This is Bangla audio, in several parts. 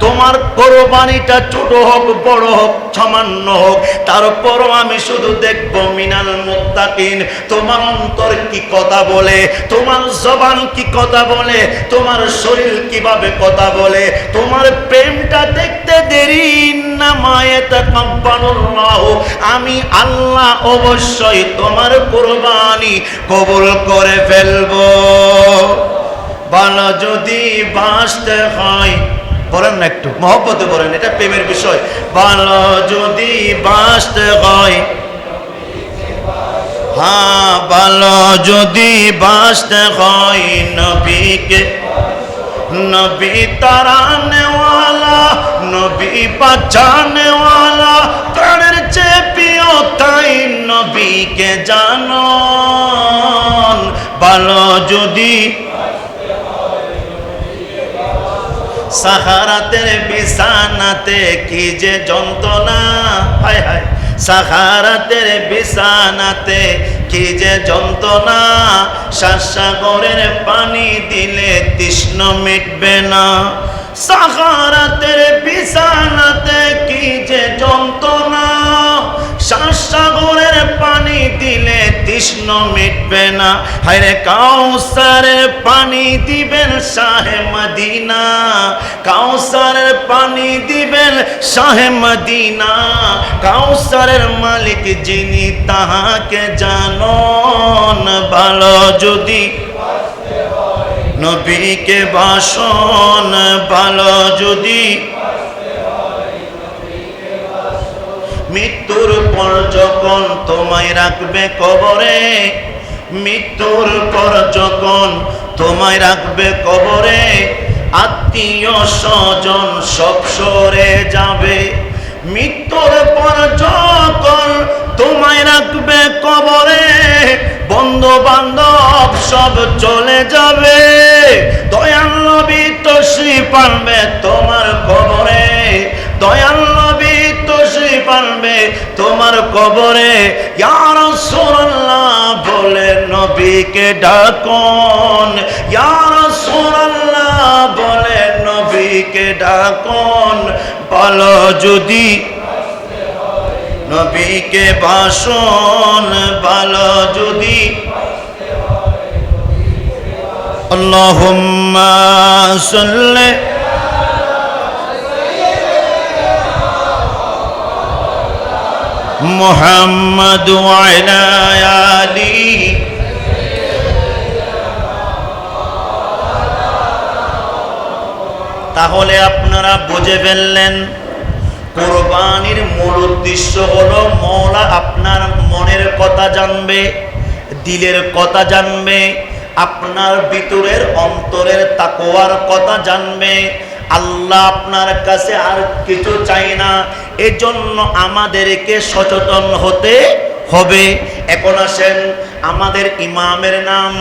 তোমার কোরবানিটা ছোট হোক, বড় হোক, সামান্য হোক, তারপরও আমি শুধু দেখব মিনাল মুত্তাকিন। তোমার অন্তর কি কথা বলে? তোমার জবান কি কথা বলে? তোমার শরীর কীভাবে কথা বলে? তোমার প্রেমটা দেখতে দেরি না, মায়ে তাকাব্বালুল্লাহ। আমি আল্লাহ অবশ্যই তোমার কোরবানি কবুল করে ফেলব। ভালো যদি বাঁচতে হয় বলেন না একটু, মহব্বতে বলেন এটা প্রেমের বিষয়। ভালো যদি বাঁচতে হয় হ্যাঁ ভালো যদি বাঁচতে হয় নবীকে, নবী তারানেওয়ালা নবী বাঁচানেওয়ালা প্রাণের চেয়ে প্রিয় তাই নবীকে জানো ভালো যদি সাহারাতের বিছানাতে কি যে যন্ত্রণা? হায় হায়, সাহারাতের বিছানাতে কি যে যন্ত্রণা? সাসাগরের পানি দিলে তৃষ্ণ মিটবে না। সাহারাতের বিছানাতে কি যে যন্ত্রণা? সাসাগরের পানি দিলে তৃষ্ণ মিটবে না। হায়রে কাউসারের পানি দিবেন শাহে মদিনা। কাউসারের পানি দিবেন শাহে মদিনা। কাউসারের মালিক যিনি তাহাকে জানন ভালো যদি। নবীকে বাসন ভালো যদি। মৃত্যুর পর যখন তোমায় রাখবে কবরে, মৃত্যুর পর যখন তোমায় রাখবে কবরে, আত্মীয় স্বজন সব সরে যাবে। মৃত্যুর পর যখন তোমায় রাখবে কবরে বন্ধু বান্ধব সব চলে যাবে। দয়াল নবী তশ্রী পারবে তোমার কবরে। দয়াল নবী তশ্রী পারবে তোমার কবরে। ইয়ার সোনাল্লাহ বলে নবীকে ডাকন। ইয়ার সোনাল্লাহ বলে নবীকে ডাকন। বলো যদি নবীকে বাসন ভালো যদি আল্লাহুম্মা সাল্লি محمد وعلى آله তাহলে আপনারা বুঝে ফেললেন কোরবানির মূল উদ্দেশ্য হলো মৌলা আপনার মনের কথা জানবে দিলের কথা জানবে আপনার ভিতরের অন্তরের তাকোয়ার কথা জানবে আল্লাহ আপনার কাছে আর কিছু চাই না। এজন্য আমাদেরকে সচেতন হতে হবে। এখন আসেন আমাদের ইমামের নাম।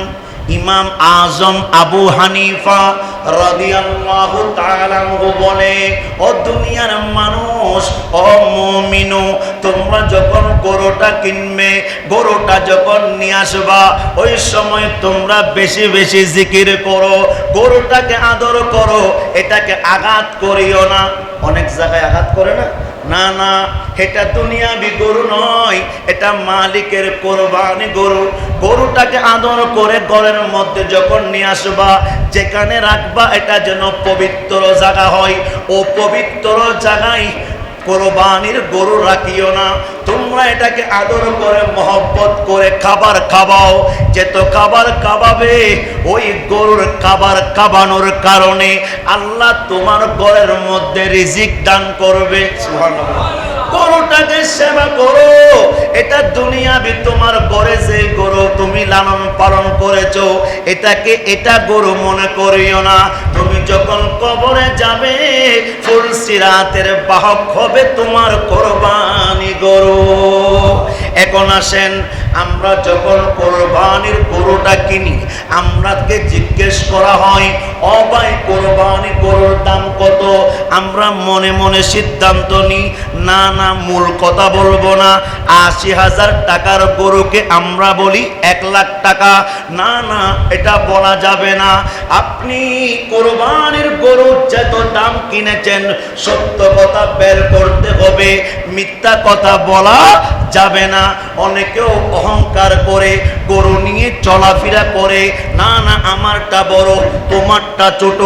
ইমাম আজম আবু হানিফা রাদিয়াল্লাহু তাআলা বলে, ও দুনিয়ার মানুষ, ও মুমিনু, তোমরা যখন গরুটা কিনবে, গরুটা যখন নিয়ে আসবা, ওই সময় তোমরা বেশি বেশি জিকির করো, গরুটাকে আদর করো, এটাকে আঘাত করিও না। অনেক জায়গায় আঘাত করে না? না না, এটা দুনিয়াবি গরু নয়, এটা মালিকের কোরবানি গরু। গরুটাকে আদর করে ঘরের মধ্যে যখন নিয়ে আসবা, যেখানে রাখবা, এটা যেন পবিত্র জায়গা হয়। ও পবিত্র জায়গায় কোরবানির গরু রাখিও না। তোমরা এটাকে আদর করে, মহব্বত করে খাবার খাবাও। যেত খাবার খাবাবে, ওই গরুর খাবার খাবানোর কারণে আল্লাহ তোমার ঘরের মধ্যে রিজিক দান করবে। সুবহানাল্লাহ। গরুটাকে সেবা করো। এটা দুনিয়াবি তোমার গড়ে যে গরু তুমি লালন পালন করেছ, এটাকে এটা গরু মনে করিও না। তুমি যখন কবরে যাবে ফুলসিরাতের বাহক হবে তোমার কোরবানি গরু। এখন আসেন, আমরা যখন কোরবানির গরুটা কিনি, আমরাকে জিজ্ঞেস করা হয় ভাই, কোরবানি গরুর দাম কত? আমরা মনে মনে সিদ্ধান্ত নিই, না না, মূল কথা বলব না। আশি হাজার টাকার গরুকে আমরা বলি এক লাখ টাকা। না না, এটা বলা যাবে না। আপনি কোরবানির গরুর যত দাম কিনেছেন, সত্য কথা বের করতে হবে, মিথ্যা কথা বলা যাবে না। অনেকেও অহংকার করে, গরু নিয়ে চলাফেরা করে, না না, আমারটা বড়, তোমারটা ছোট,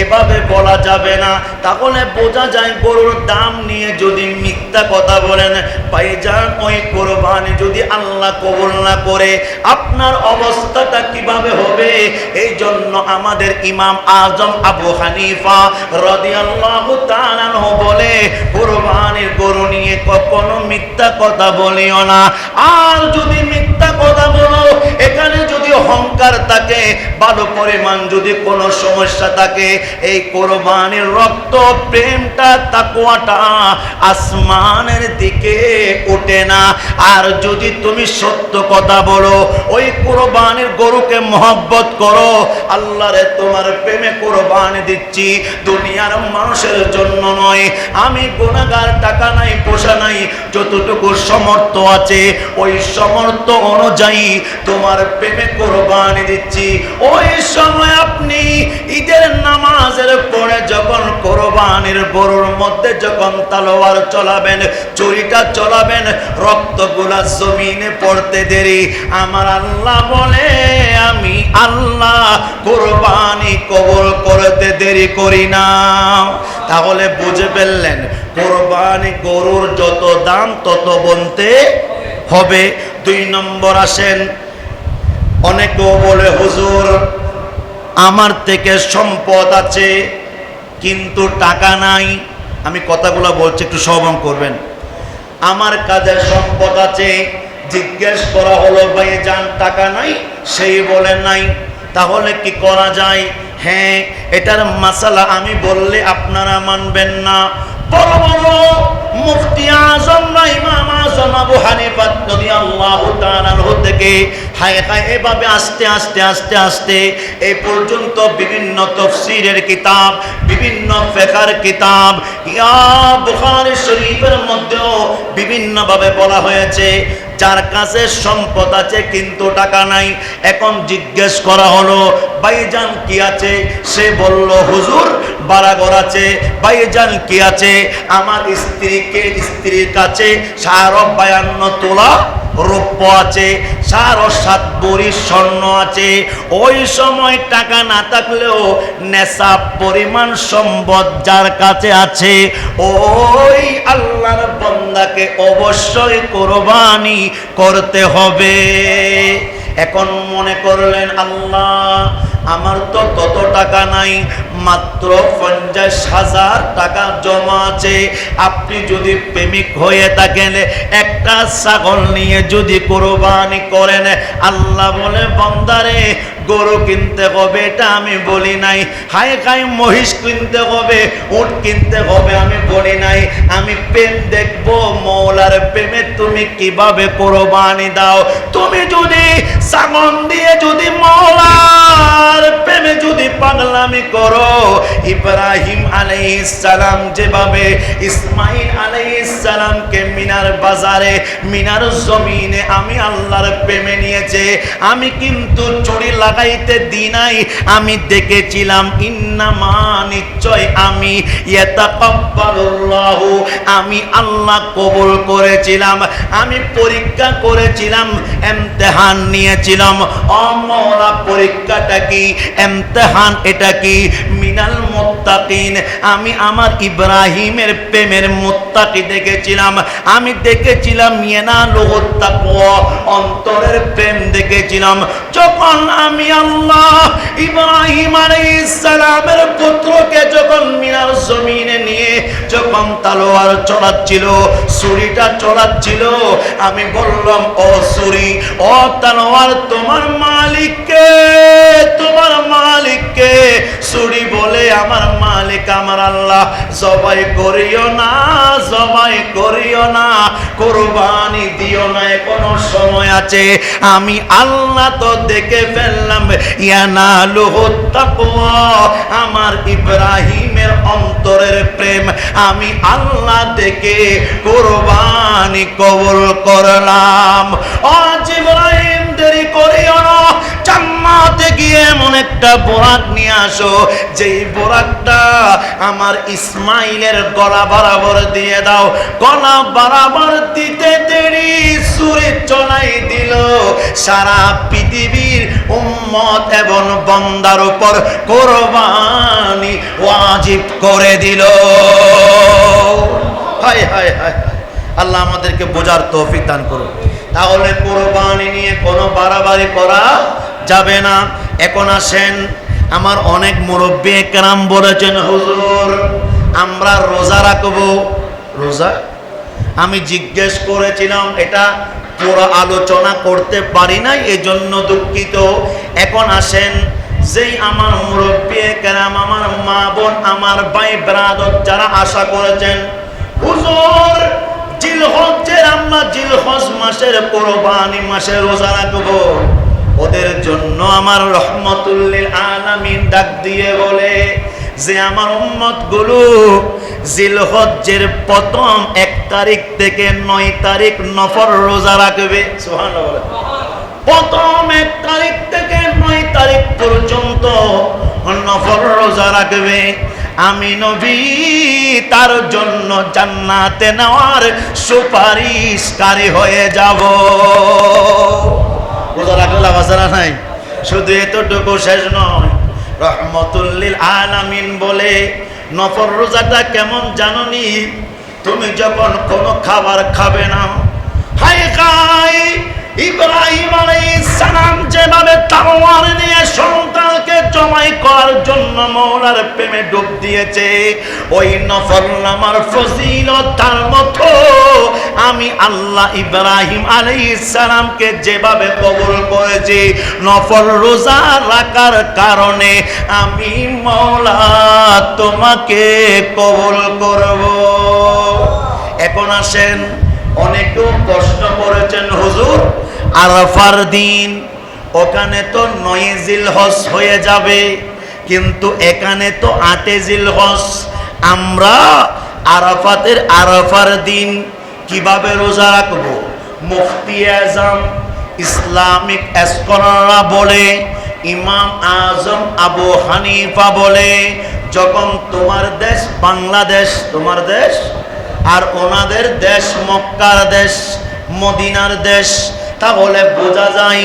এভাবে বলা যাবে না। তাহলে বোঝা যায় গরুর দাম নিয়ে যদি মিথ্যা কথা বলেন পাইজান ওই কোরবানি যদি আল্লাহ কবুল না করে, আপনার অবস্থাটা কীভাবে হবে? এই জন্য আমাদের ইমাম আজম আবু হানিফা রাদিয়াল্লাহু বলে, কোরবানির গরু নিয়ে কখনো মিথ্যা কথা বলিও না। আর যদি মিথ্যা কথা বলো, এখানে যদি অহংকার থাকে, ভালো পরিমাণ যদি কোনো সমস্যা থাকে, এই কোরবানির রক্ত প্রেমটা তাকুয়াটা আসমানের দিকে ওঠে না। আর যদি তুমি সত্য কথা বলো, ওই কোরবানির গরুকে মহব্বত করো। আল্লাহরে তোমার প্রেমে কোরবানি দিচ্ছি। দুনিয়ার মানুষের জন্য নয়। আমি গুণাগার টাকা নাই পোষা নাই, যতটুকু সমর্থ আছে, ওই সমর্থ অনুযায়ী তোমার প্রেমে দিচ্ছি। ওই সময় আপনি ঈদের নামাজের পরে যখন মধ্যে যখন তালোয়ার চলাবেন, চুরিটা চলাবেন, রক্তগুলা জমিনে পড়তে দেরি। আমার আল্লাহ বলে, আমি আল্লাহ কোরবানি কবল করতে দেরি করি না। তাহলে বুঝে ফেললেন, কোরবানি গরুর যত দাম, তত বলতে হবে। দুই নম্বর আসেন অনেকেও বলে, হুজুর, আমার থেকে সম্পদ আছে, কিন্তু টাকা নাই। আমি কথাগুলো বলছি, একটু সহমন করবেন। আমার কাজের সম্পদ আছে। জিজ্ঞেস করা হলো ভাই যান টাকা নাই? সেই বলে, নাই। তাহলে কি করা যায়? হ্যাঁ এটার মাসালা আমি বললে আপনারা মানবেন না। থেকে আস্তে আস্তে আস্তে আস্তে এই পর্যন্ত বিভিন্ন তফসিরের কিতাব, বিভিন্ন ফেকার কিতাব, ইয়া মধ্যেও বিভিন্নভাবে বলা হয়েছে। যার কাছে সম্পদ আছে কিন্তু টাকা নাই, এখন জিজ্ঞেস করা হলো, ভাইজান কি আছে? সে বলল, হুজুর বারাগর আছে ভাইজান কি আছে? আমার স্ত্রীকে স্ত্রীর কাছে? সার বায়ান্ন তোলা রৌপ্য আছে সার সাত বড়ি স্বর্ণ আছে। ওই সময় টাকা না থাকলেও নেশা পরিমাণ সম্পদ যার কাছে আছে, ওই আল্লাহর বন্দাকে অবশ্যই কোরবানি করতে হবে। এখন মনে করলেন, আল্লাহ, আমার তো তত টাকা নাই, মাত্র পঞ্চাশ হাজার টাকা জমা আছে আপনি যদি প্রেমিক হয়ে থাকেন, একটা ছাগল নিয়ে যদি কোরবানি করেন, আল্লাহ বলে, বন্দারে গরু কিনতে হবে এটা আমি বলি নাই। হাই খাই মহিষ কিনতে হবে উট কিনতে হবে আমি বলি নাই। আমি প্রেম দেখব, মৌলার প্রেমে তুমি কীভাবে কোরবানি দাও? তুমি যদি সাগন দিয়ে যদি মৌলার প্রেমে যদি পাগলামি করো, ইব্রাহিম আলাইহিস সালাম যেভাবে ইসমাইল আলাইহিস সালামকে মিনার বাজারে, মিনার জমিনে আমি আল্লাহর প্রেমে নিয়েছে, আমি কিন্তু চুরি লাগাইতে দি নাই আমি দেখেছিলাম, ইন্নামা নিশ্চয় আমি আমি আল্লাহ কবুল করেছিলাম, আমি পরীক্ষা করেছিলাম এমতেহান নিয়েছিলাম। অমরা পরীক্ষাটা কি? এমতেহান এটা কি? মিনাল মুত্তাকিন। আমি আমার ইব্রাহিমের প্রেমের মুত্তাকি দেখেছিলাম। আমি দেখেছিলাম ইয়েনা লোহত্তাকুয়া অন্তরের প্রেম দেখেছিলাম। যখন আমি আল্লাহ ইব্রাহিম আলাইহিস সালামের পুত্রকে যখন মিনার জমিনে নিয়ে যখন তালোয়ার চলাচ্ছিল ছুরিটা চলাচ্ছিল আমি বললাম, ও ছুরি, ও তালোয়ার তোমার মালিককে তোমার মালিককে। ছুরি বলে, আমার মালিক, আমার আল্লাহ, জবাই করিও না, জবাই করিও না, কোরবানি দিও না, এখনও সময় আছে। আমি আল্লাহ তো দেখে ফেললাম তাকওয়া, আমার ইব্রাহিমের অন্তরের প্রেম আমি আল্লাহ থেকে কোরবানি কবুল করলাম। আজ ইব্রাহিম দেরি করিও না একটা বোরাক নিয়ে আসো। যেই বোরাকটা আমার ইসমাইলের গলা বরাবর দিয়ে দাও। গলা বরাবর দিতে দেরি সুরে চলাই দিল। সারা পৃথিবীর উম্মত এবং বন্দার উপর কোরবানি ওয়াজিব করে দিল। হায় হায় হায় আল্লাহ আমাদেরকে বোঝার তৌফিক দান করুন। তাহলে কোরবানি নিয়ে কোনো বাড়াবাড়ি করা যাবে না। এখন আসেন, আমার অনেক মুরব্বী একরাম বলেছেন, হুজুর, আমরা রোজা রাখব। রোজা? আমি জিজ্ঞেস করেছিলাম, এটা পুরো আলোচনা করতে পারি নাই? এজন্য দুঃখিত। এখন আসেন, যেই আমার মুরব্বী কেরাম আমার মা বোন, আমার ভাই ব্রাদর, যারা আশা করেছেন, হুজুর জিলহজের আমরা জিলহজ মাসের কোরবানি মাসে রোজা রাখব। ওদের জন্য আমার রহমতুল্লিল আলামিন ডাক দিয়ে বলে যে আমার উম্মতগুলো জিলহজ্জের প্রথম এক তারিখ থেকে নয় তারিখ নফর রোজা রাখবে। প্রথম এক তারিখ থেকে নয় তারিখ পর্যন্ত নফর রোজা রাখবে। আমি নবী, তার জন্য জান্নাতে নেওয়ার সুপারিশকারী হয়ে যাব। রোজা রাখলে লাভ আছে না নাই? শুধু এতটুকু শেষ নয়। রহমতুল্লিল আলামিন বলে নফর রোজাটা কেমন জাননি? তুমি যখন কোনো খাবার খাবে না হাই খাই ইব্রাহিম সালাম যেভাবে তাওয়ার নিয়ে সন্তানকে জমাই করার জন্য মৌলার প্রেমে ডুব দিয়েছে, ওই নফল নামার ফজিলত তার মতো। আমি আল্লাহ ইব্রাহিম সালামকে যেভাবে কবুল করেছি, নফল রোজা রাখার কারণে আমি মৌলা তোমাকে কবুল করব। এখন আসেন, অনেকেও প্রশ্ন করেছেন, হুজুর আরাফার দিন, ওখানে তো নয় জিল হজ হয়ে যাবে, কিন্তু এখানে তো আটে জিল হজ আমরা আরাফাতের আরাফার দিন কীভাবে রোজা রাখব? মুফতি আজম, ইসলামিক স্কলাররা বলে, ইমাম আজম আবু হানিফা বলে, যখন তোমার দেশ বাংলাদেশ, তোমার দেশ, আর ওনাদের দেশ মক্কার দেশ, মদিনার দেশ তাহলে বোঝা যায়,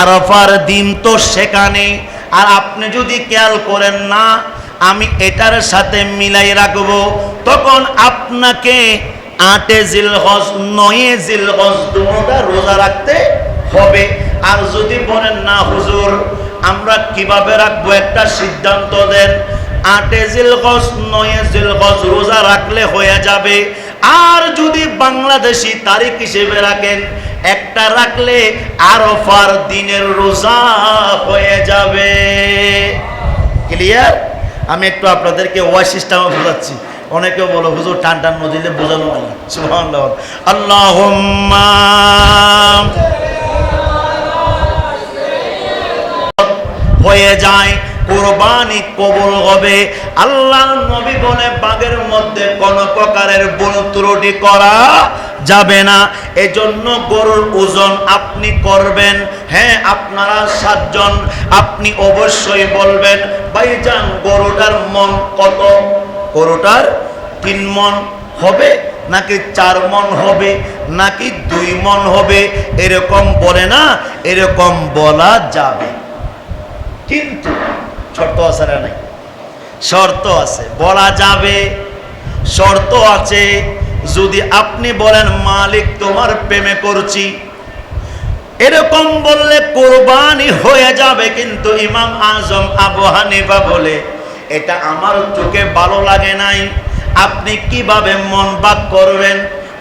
আরফার দিন তো সেখানে। আর আপনি যদি খেয়াল করেন না, আমি এটার সাথে মিলাই রাখব। তখন আপনাকে আটে জিল হজ নয়ে জিল হজ দুটা রোজা রাখতে হবে। আর যদি বলেন না, হুজুর, আমরা কীভাবে রাখব একটা সিদ্ধান্ত দেন। আটে জিল জিলগজ নয়ে জিলগজ রোজা রাখলে হয়ে যাবে। আর যদি বাংলাদেশি তারিখ হিসেবে রাখেন, একটা রাখলে আরফার দিনের রোজা হয়ে যাবে। ক্লিয়ার আমি একটু আপনাদেরকে ওয়াই সিস্টেমে বোঝাচ্ছি। অনেকে বলো, হুজুর টান টান নদীতে বোঝানো হয় সুবহানাল্লাহ। আল্লাহুম্মা হয়ে যায় কোরবানি কবুল হবে। আল্লাহ নবী বলে বাগের মধ্যে কোন প্রকারের ভুল ত্রুটি করা যাবে না। এজন্য গরুর ওজন আপনি করবেন। হ্যাঁ আপনারা সাতজন, আপনি অবশ্যই বলবেন, ভাইজান, গরুটার মন কত? গরুটার তিন মন হবে নাকি চার মন হবে নাকি দুই মন হবে? এরকম বলে না, এরকম বলা যাবে। কিন্তু শর্ত আছে না নাই? শর্ত আছে। বলা যাবে, শর্ত আছে, যদি আপনি বলেন, মালিক, তোমার প্রেমে করছি এরকম বললে কোরবানি হয়ে যাবে, কিন্তু ইমাম আজম আবু হানিফা বলে, এটা আমার চোখে ভালো লাগে নাই। আপনি কীভাবে মন বাক করবেন?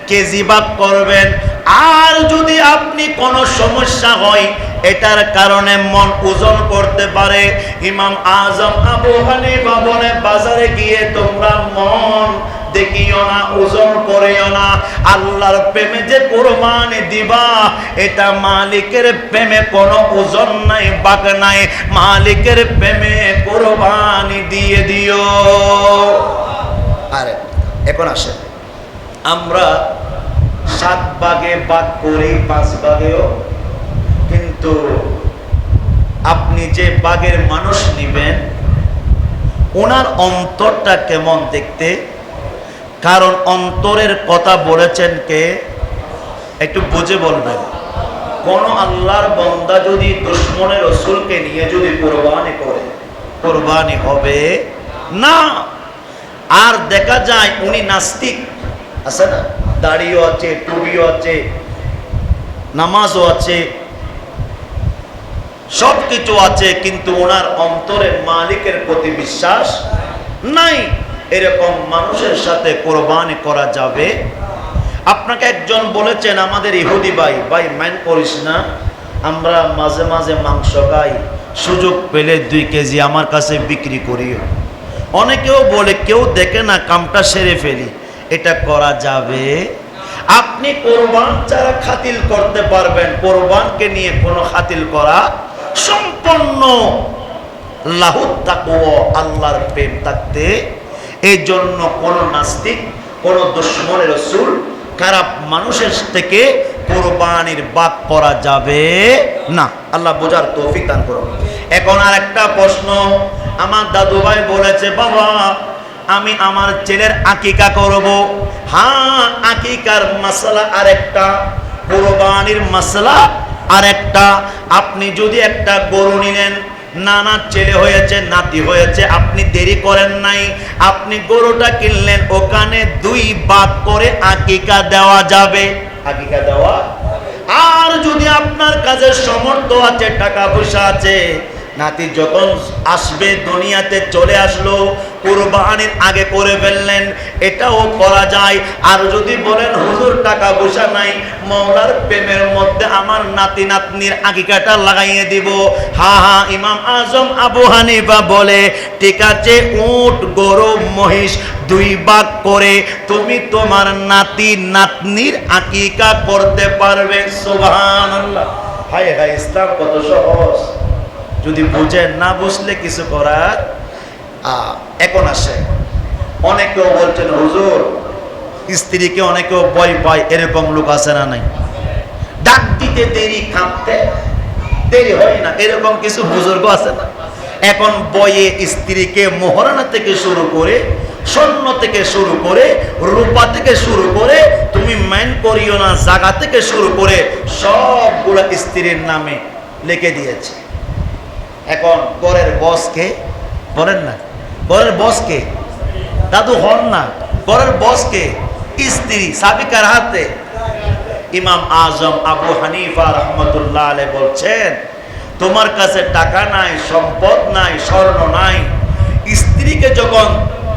কেজি বাক করবেন? আর যদি আপনি কোনো সমস্যা হয়, এটার কারণে মন ওজন করতে পারে। ইমাম আজম আবু হানিফা বলে, বাজারে গিয়ে তোমরা মন দেখিও না, ওজন করিও না। আল্লাহর প্রেমে যে কোরবানি দিবা, এটা মালিকের প্রেমে কোনো ওজন নাই, বাক নাই। মালিকের প্রেমে কোরবানি দিয়ে দিও। আরে, এখন আসে আমরা সাত ভাগে ভাগ করি পাঁচ ভাগেও। কিন্তু আপনি যে বাগের মানুষ নিবেন, ওনার অন্তরটা কেমন দেখতে? কারণ অন্তরের কথা বলেছেন কে? একটু বুঝে বলবেন। কোন আল্লাহর বন্দা যদি দুশ্মনের রসুলকে নিয়ে যদি কোরবানি করে, কোরবানি হবে? না। আর দেখা যায় উনি নাস্তিক। আছে না? দাড়িও আছে টুবিও আছে, নামাজও আছে সব কিছু আছে, কিন্তু ওনার অন্তরে মালিকের প্রতি বিশ্বাস নাই। এরকম মানুষের সাথে কোরবানি করা যাবে? আপনাকে একজন বলেছেন, আমাদের ইহুদি ভাই ভাই ম্যান করিস না। আমরা মাঝে মাঝে মাংস খাই। সুযোগ পেলে দুই কেজি আমার কাছে বিক্রি করি অনেকেও বলে, কেউ দেখে না কামটা সেরে ফেলি। এটা করা যাবে। আপনি কোরবান ছাড়া খাতিল করতে পারবেন। কোরবানকে নিয়ে কোনো খাতিল করা সম্পূর্ণ আল্লাহর প্রেম থাকতে। এই জন্য কোনো নাস্তিক, কোনো দুশ্মনের রসুল, খারাপ মানুষের থেকে কোরবানির বাদ করা যাবে না। আল্লাহ বোঝার তৌফিক দান করুন। এখন আর একটা প্রশ্ন, আমার দাদু ভাই বলেছে, বাবা আমি আমার ছেলের আকিকা করব। হ্যাঁ আকিকার মশলা আরেকটা, কোরবানির মশলা আরেকটা। আপনি যদি একটা গরু নিলেন, নানা ছেলে হয়েছে, নাতি হয়েছে, আপনি দেরি করেন নাই। আপনি গরুটা কিনলেন, ওখানে দুই বাদ করে আকিকা দেওয়া যাবে। আকিকা দেওয়া আর যদি আপনার কাছে সমর্থ আছে, টাকা পয়সা আছে নাতি যখন আসবে, দুনিয়াতে চলে আসলো, কুরবানির আগে করে ফেললেন, এটাও করা যায়। আর যদি বলেন, হুজুর, টাকা পয়সা নাই মৌলার প্রেমের মধ্যে আমার নাতি নাতনির আকিকাটা লাগাইয়ে দিব। হা হা, ইমাম আজম আবু হানিফা বলে, ঠিক আছে, উট গরু মহিষ, দুই ভাগ করে তুমি তোমার নাতি নাতনির আকিকা করতে পারবে। সুবহানাল্লাহ। হায় হায়, ইসলাম কত সহজ। যদি বুঝেন না বুঝলে কিছু করার এখন আসে। অনেকেও বলছেন, হুজুর, স্ত্রীকে অনেকেও ভয় পায়, এরকম লোক আছে না নাই? ডাক দিতে দেরি, কাঁদতে দেরি হয় না, এরকম কিছু বুজুর্গ আছে না? এখন বয়ে স্ত্রীকে মোহরানা থেকে শুরু করে, স্বর্ণ থেকে শুরু করে, রূপা থেকে শুরু করে, তুমি ম্যান করিও না জায়গা থেকে শুরু করে, সবগুলো স্ত্রীর নামে লিখে দিয়েছে। এখন গড়ের বসকে বলেন না। গড়ের বসকে দাদু হন না। গড়ের বসকে স্ত্রী সাবিকার হাতে। ইমাম আজম আবু হানিফা রহমতুল্লাহ আলে বলছেন, তোমার কাছে টাকা নাই, সম্পদ নাই, স্বর্ণ নাই। স্ত্রীকে যখন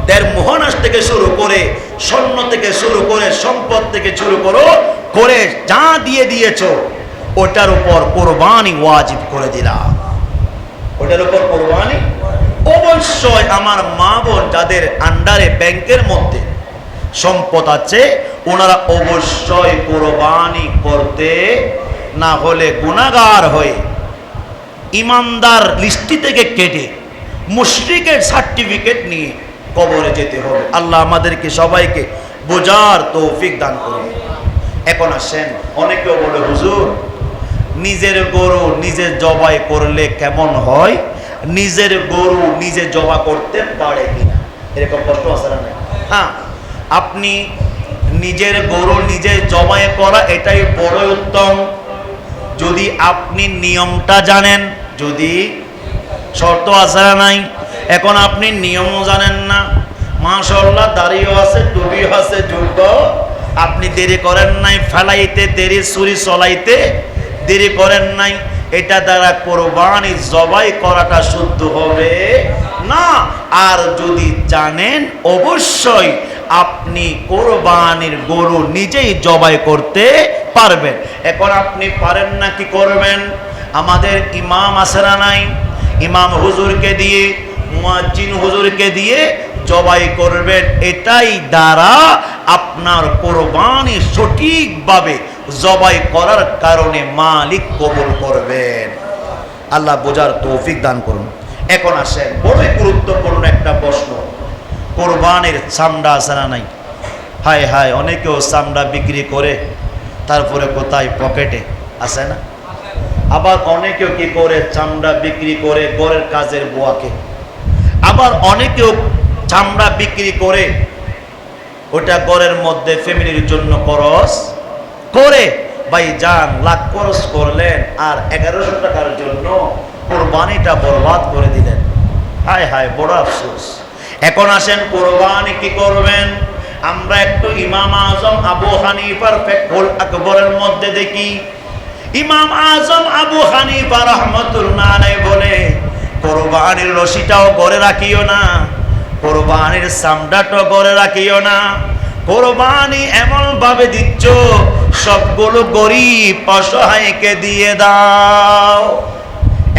দেড় মোহনাস থেকে শুরু করে, স্বর্ণ থেকে শুরু করে, সম্পদ থেকে শুরু করো, করে যা দিয়ে দিয়েছ, ওটার উপর কোরবানি ওয়াজিব করে দিলাম। ওটার উপর কোরবানি। অবশ্যই আমার মা বোন যাদের আন্ডারে ব্যাংকের মধ্যে সম্পদ আছে, ওনারা অবশ্যই কোরবানি করতে না হলে গুণাগার হয়ে ইমানদার লিস্টি থেকে কেটে মুশরিকের সার্টিফিকেট নিয়ে কবরে যেতে হবে। আল্লাহ আমাদেরকে সবাইকে বোঝার তৌফিক দান করুন। এখন আসেন অনেকেও বলে, হুজুর নিজের গরু নিজে জবাই করলে কেমন হয়? নিজের গরু নিজে জবা করতে পারে কিনা? এরকম প্রশ্ন আছে না হ্যাঁ আপনি নিজের গরু নিজে জবাই করা এটাই বড় উত্তম। যদি আপনি নিয়মটা জানেন, যদি শর্ত আছে নাই? এখন আপনি নিয়মও জানেন না। মাশাল্লাহ দাড়িও আছে টুবিও আছে যুগ আপনি দেরি করেন নাই, ফেলাইতে, দেরি, ছুরি চলাইতে দেরি করেন নাই। এটা দ্বারা কোরবানি জবাই করাটা শুদ্ধ হবে না। আর যদি জানেন, অবশ্যই আপনি কোরবানির গরু নিজেই জবাই করতে পারবেন। এখন আপনি পারেন না কি করবেন? আমাদের ইমাম আসেরা নাই? ইমাম হুজুরকে দিয়ে, মুয়াজ্জিন হুজুরকে দিয়ে জবাই করবেন। এটাই দ্বারা আপনার কোরবানি সঠিকভাবে জবাই করার কারণে মালিক কবুল করবেন। আল্লাহ বোঝার তৌফিক দান করুন। এখন আসেন বড়ই গুরুত্বপূর্ণ একটা প্রশ্ন। কোরবানের চামড়া আছে না নাই? হায় হায়, অনেকেও চামড়া বিক্রি করে তারপরে কোথায় পকেটে, আছে না? আবার অনেকেও কি করে চামড়া বিক্রি করে গড়ের কাজের বুয়াকে? আবার অনেকেও চামড়া বিক্রি করে ওটা গড়ের মধ্যে ফ্যামিলির জন্য খরচ করে ভাই যান লাখ খরচ করলেন আর এগারোশো টাকার জন্য কোরবানিটা বরবাদ করে দিলেন। হায় হায়, বড় আফসোস। এখন আসেন কোরবানি কি করবেন? আমরা একটু ইমাম আজম আবু হানিফার ফেকুল আকবরের মধ্যে দেখি। ইমাম আজম আবু হানিফা রহমতুল্লাহ বলে, কোরবানির রশিটাও গড়ে রাখিও না, কোরবানির সামডাটাও গড়ে রাখিও না কোরবানি এমন ভাবে দিচ্ছ, সবগুলো গরিব অসহায়কে দিয়ে দাও।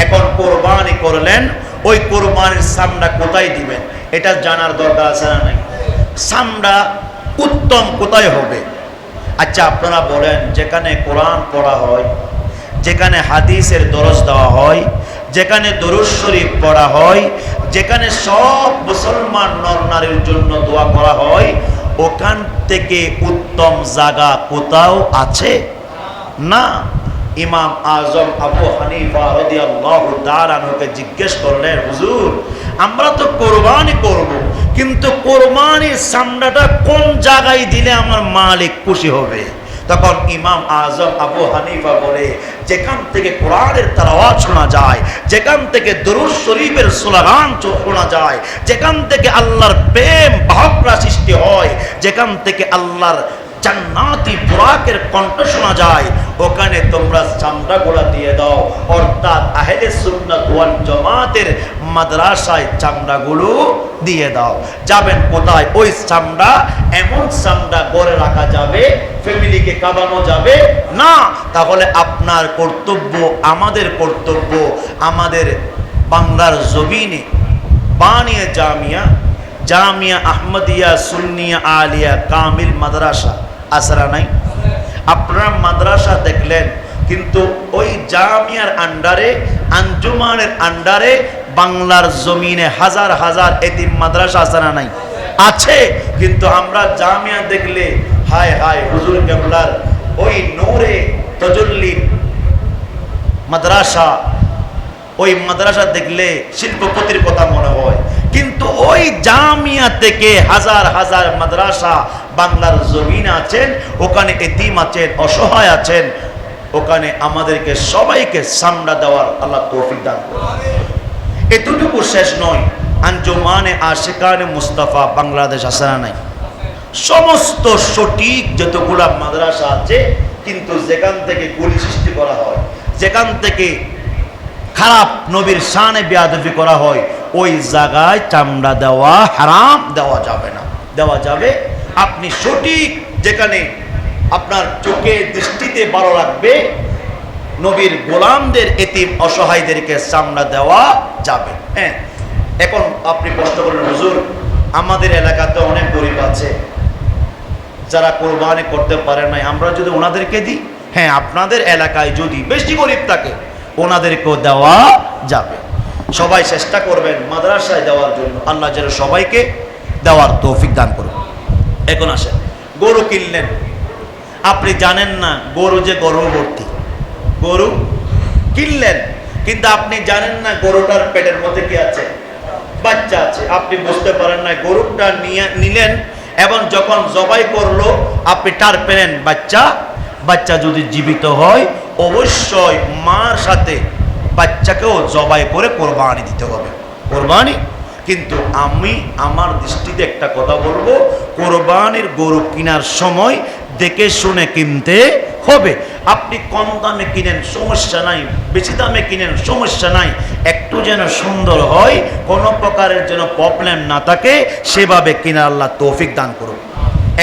এখন কোরবানি করলেন, ওই কোরবানির সামডা কোথায় দিবেন? এটা জানার দরকার আছে না নাই? সামডা উত্তম কোথায় হবে? আচ্ছা আপনারা বলেন, যেখানে কোরআন পড়া হয়, যেখানে হাদিসের দরজ দেওয়া হয়, যেখানে দরুদ শরীফ পড়া হয়, যেখানে সব মুসলমান নর নারীর জন্য দোয়া করা হয় ওখান থেকে উত্তম জায়গা কোথাও আছে? না। ইমাম আজম আবু হানিফা রাদিয়াল্লাহু তাআলা আনহুকে জিজ্ঞেস করলেন, হুজুর, আমরা তো কোরবানি করব, কিন্তু কোরবানির সামনাটা কোন জায়গায় দিলে আমার মালিক খুশি হবে? তখন ইমাম আজম আবু হানিফা বলে, যেখান থেকে কোরআনের তালাওয়াত শোনা যায়, যেখান থেকে দরুদ শরীফের স্লোগান শোনা যায়, যেখান থেকে আল্লাহর প্রেম ভাবনা সৃষ্টি হয়, যেখান থেকে আল্লাহর জান্নাতি বুরাকের কণ্ঠ শোনা যায়, ওখানে তোমরা চামড়াগুলা দিয়ে দাও। অর্থাৎ আহলে সুন্নাত ওয়াল জামাতের মাদ্রাসায় চামড়াগুলো দিয়ে দাও। যাবেন কোথায়? ওই চামড়া, এমন চামড়া গড়ে রাখা যাবে, ফ্যামিলিকে কাবানো যাবে। না, তাহলে আপনার কর্তব্য, আমাদের কর্তব্য, আমাদের বাংলার জমিনে। বানিয়ে জামিয়া জামিয়া আহমদিয়া, সুন্নিয়া আলিয়া, কামিল মাদ্রাসা আসরা নাই। আপনারা মাদ্রাসা দেখলেন, কিন্তু ওই জামিয়ার আন্ডারে, আঞ্জুমানের আন্ডারে বাংলার জমিনে হাজার হাজার এতিম মাদ্রাসা আসরা নাই আছে, কিন্তু আমরা জামিয়া দেখলে, হায় হায়, হুজুর কেবলার ওই নূরে তজল্লি মাদ্রাসা, ওই মাদ্রাসা দেখলে শিল্পপতির কথা মনে হয় কিন্তু ওই জামিয়া থেকে হাজার হাজার মাদ্রাসা বাংলার জমিন আছেন, ওখানে এতিম আছেন, অসহায় আছেন, ওখানে আমাদেরকে সবাইকে সামনা দেওয়ার আল্লাহ তৌফিক দান করুন। এতটুকু শেষ নয়। আঞ্জুমানে আশেকানে মুস্তাফা বাংলাদেশ আসারা নাই? সমস্ত সঠিক যতগুলা মাদ্রাসা আছে, কিন্তু যেখান থেকে গুলি সৃষ্টি করা হয়, যেখান থেকে খারাপ নবীর শানে বেয়াদবি করা হয়, ওই জায়গায় চামড়া দেওয়া হারাম দেওয়া যাবে না। দেওয়া যাবে। আপনি সঠিক যেখানে আপনার চোখে দৃষ্টিতে ভালো লাগবে নবীর গোলামদের এতিম অসহায়দেরকে চামড়া দেওয়া যাবে। হ্যাঁ এখন আপনি প্রশ্ন করেন হুজুর, আমাদের এলাকাতে অনেক গরিব আছে, যারা কোরবানি করতে পারে নাই, আমরা যদি ওনাদেরকে দিই? হ্যাঁ আপনাদের এলাকায় যদি বেশি গরিব থাকে, ওনাদেরকেও দেওয়া যাবে। সবাই চেষ্টা করবেন মাদ্রাসায় দেওয়ার জন্য। আল্লাহ যেন সবাইকে দেওয়ার তৌফিক দান করুন। এখন আসেন, গরু কিনলেন। আপনি জানেন না গরু যে গর্ভবর্তী গরু কিনলেন, কিন্তু আপনি জানেন না গরুটার পেটের মধ্যে কি আছে? বাচ্চা আছে। আপনি বুঝতে পারেন না, গরুটা নিয়ে নিলেন এবং যখন জবাই করল, আপনি টার পেলেন বাচ্চা। বাচ্চা যদি জীবিত হয়, অবশ্যই মার সাথে বাচ্চাকেও জবাই করে কোরবানি দিতে হবে। কোরবানি? কিন্তু আমি, আমার দৃষ্টিতে একটা কথা বলব, কোরবানির গরু কেনার সময় দেখে শুনে কিনতে হবে। আপনি কম দামে কিনেন, সমস্যা নাই। বেশি দামে কিনেন, সমস্যা নাই। একটু যেন সুন্দর হয়, কোনো প্রকারের যেন প্রবলেম না থাকে, সেভাবে কিনা আল্লাহ তৌফিক দান করুন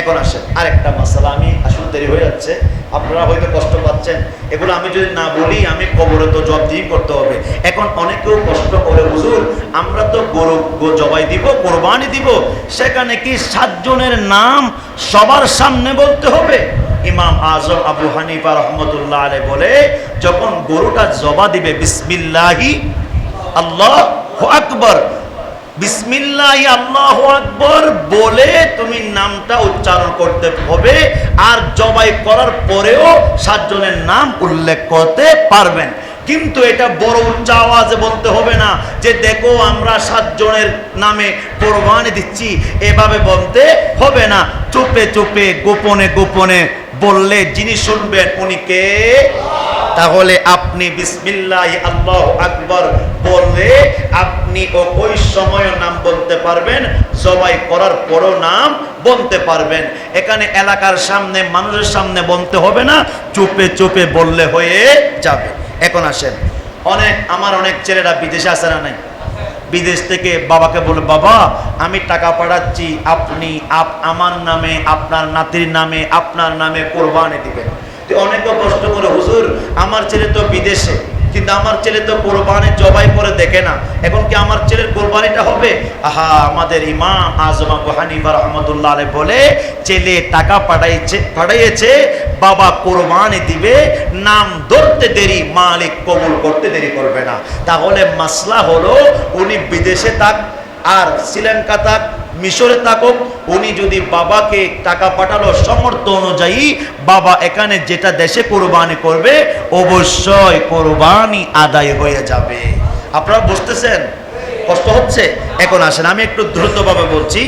এখন আসেন, আরেকটা মশলা আমি আসলে দেরি হয়ে যাচ্ছে। আপনারা হয়তো কষ্ট পাচ্ছেন। এগুলো আমি যদি না বলি, আমি কবরে তো জব দিয়ে করতে হবে। এখন অনেকেও কষ্ট করে, হুজুর, আমরা তো গরু জবাই দিব, কোরবানি দিব। সেখানে কি সাতজনের নাম সবার সামনে বলতে হবে? ইমাম আজম আবু হানিফা রহমতুল্লাহ আলে বলে, যখন গরুটা জবা দিবে, বিসমিল্লাহি, আল্লাহ আকবর বিসমিল্লাহ আল্লাহ আকবর বলে তুমি নামটা উচ্চারণ করতে হবে আর জবাই করার পরেও সাতজনের নাম উল্লেখ করতে পারবেন। কিন্তু এটা বড় উচ্চ আওয়াজে বলতে হবে না যে দেখো আমরা সাতজনের নামে কোরবানি দিচ্ছি, এভাবে বলতে হবে না। চুপে চুপে গোপনে গোপনে বললে যিনি শুনবেন উনি কে? তাহলে আপনি বিসমিল্লাহ আল্লাহ আকবর বললে আপনি ওই সময় নাম বলতে পারবেন সবাই করার পরও নাম বলতে পারবেন। এখানে এলাকার সামনে, মানুষের সামনে বলতে হবে না, চুপে চুপে বললে হয়ে যাবে। এখন আসেন। অনেক, আমার অনেক ছেলেরা বিদেশে আসে না নাই? বিদেশ থেকে বাবাকে বলে, বাবা, আমি টাকা পাঠাচ্ছি, আপনি আপ, আমার নামে, আপনার নাতির নামে, আপনার নামে কোরবানি দিবেন। অনেকে কষ্ট করে, হুজুর, আমার ছেলে তো বিদেশে, কিন্তু আমার ছেলে তো কোরবানি জবাই করে দেখে না। এখন কি আমার ছেলের কোরবানিটা হবে? আহা, আমাদের ইমাম আজম আবু হানিফা রহমতুল্লাহ আলাইহি বলে, ছেলে টাকা পাঠাইছে, পাঠাইয়েছে, বাবা কোরবানি দিবে, নাম ধরতে দেরি, মালিক কবুল করতে দেরি করবে না। তাহলে মাসলা হলো, উনি বিদেশে থাক, আর শ্রীলঙ্কা থাক মিশরে থাকুক, উনি যদি বাবাকে টাকা পাঠালো সমর্থ অনুযায়ী বাবা এখানে যেটা দেশে কোরবানি করবে, অবশ্যই কোরবানি আদায় হয়ে যাবে। আপনারা বুঝতেছেন? কষ্ট হচ্ছে? এখন আসেন, আমি একটু দ্রুতভাবে বলছি।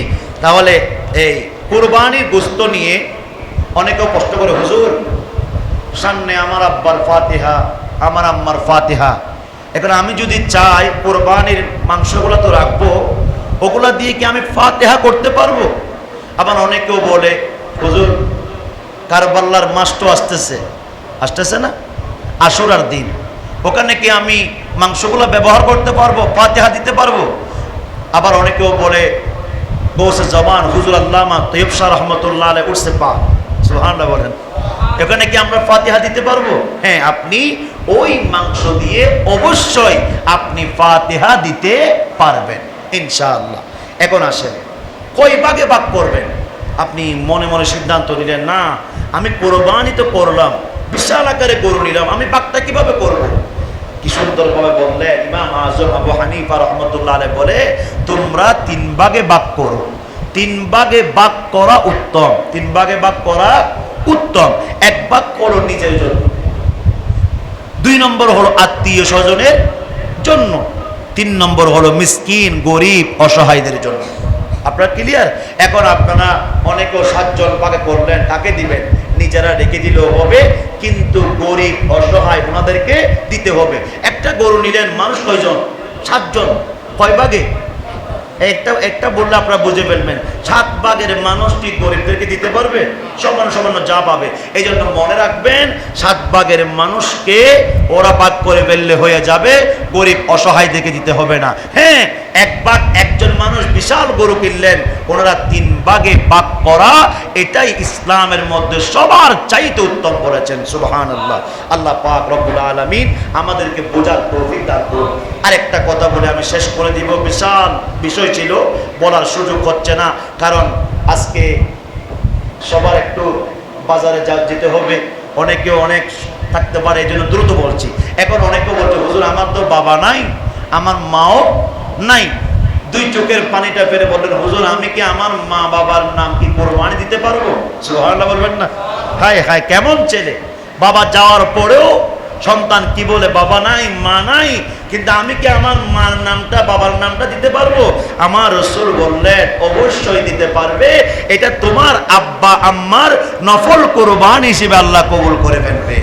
তাহলে এই কোরবানির গোস্ত নিয়ে অনেকেও কষ্ট করে, হুজুর, সামনে আমার আব্বার ফাতিহা, আমার আম্মার ফাতিহা। এখন আমি যদি চাই কোরবানির মাংসগুলো তো রাখব ওগুলা দিয়ে কি আমি ফাতেহা করতে পারব? আবার অনেকেও বলে, হুজুর কারবাল্লার মাস তো আসতেছে। আসতেছে না? আশুরার দিন। ওখানে কি আমি মাংসগুলো ব্যবহার করতে পারব, ফাতেহা দিতে পারব? আবার অনেকেও বলে বৌসে জবান, হুজুর আল্লামা তৈব শাহ রহমতুল্লাহ আলাই উঠছে পা। সুহান্লা বলেন। এখানে কি আমরা ফাতিহা দিতে পারব? হ্যাঁ আপনি ওই মাংস দিয়ে অবশ্যই আপনি ফাতিহা দিতে পারবেন। ইনশাআল্লাহ। এখন আসেন। কই ভাগে ভাগ করবেন? আপনি মনে মনে সিদ্ধান্ত নিলেন, না, আমি কোরবানি তো করলাম, বিশাল আকারে গরু নিলাম, আমি বাঘটা কীভাবে করব? কি সুন্দরভাবে বললেন ইমাম আজম আবু হানিফা রহমতুল্লাহ আলাইহি বলে, তোমরা তিন ভাগে ভাগ করো। তিন ভাগে ভাগ করা উত্তম, তিন ভাগে ভাগ করা উত্তম। এক ভাগ করো নিজের জন্য। দুই নম্বর হলো আত্মীয় স্বজনের জন্য। তিন নম্বর হলো মিসকিন, গরিব, অসহায়দের জন্য। আপনার ক্লিয়ার এখন আপনারা অনেকে সাতজন পাকে করলেন, তাকে দিবেন। নিজেরা রেখে দিলেও হবে, কিন্তু গরিব, অসহায় ওনাদেরকে দিতে হবে। একটা গরু নিলেন মানুষ কয়জন? সাতজন। কয় ভাগে? একটা একটা বললে আপনারা বুঝে ফেলবেন। সাত ভাগের মানুষটি গরিবদেরকে দিতে পারবে? সমান সমান যা পাবে। এই জন্য মনে রাখবেন, সাত ভাগের মানুষকে ওরা পাক করে ফেললে হয়ে যাবে। গরিব অসহায় দেখে দিতে হবে না। হ্যাঁ এক বাঘ একজন মানুষ বিশাল গরু কিনলেন, ওনারা তিন ভাগে ভাগ করা, এটাই ইসলামের মধ্যে সবার চাইতে উত্তম করেছেন সুবহান আল্লাহ আল্লাহ পাক রব্বুল আলমিন আমাদেরকে বোঝার তৌফিক দান করুন। আরেকটা কথা বলে আমি শেষ করে দিব, বিশাল বিষয় ছিল, বলার সুযোগ হচ্ছে না, কারণ আজকে সবার একটু বাজারে যা যেতে হবে অনেকে অনেক থাকতে পারে এই জন্য দ্রুত বলছি। এখন অনেকে বলছে, হুজুর, আমার তো বাবা নাই, আমার মাও নাই। দুই চোখের পানিটা ফেরে বললেন, হুজুর, আমি কি আমার মা বাবার নাম কি কোরবানি দিতে পারব? বলবেন না। হায় হায়, কেমন ছেলে। বাবা যাওয়ার পরেও সন্তান কি বলে, বাবা নাই, মা নাই, কিন্তু আমি কি আমার মার নামটা, বাবার নামটা দিতে পারব? আমার রসুল বললেন, অবশ্যই দিতে পারবে। এটা তোমার আব্বা, আম্মার নফল কোরবান হিসেবে আল্লাহ কবুল করে ফেলবে।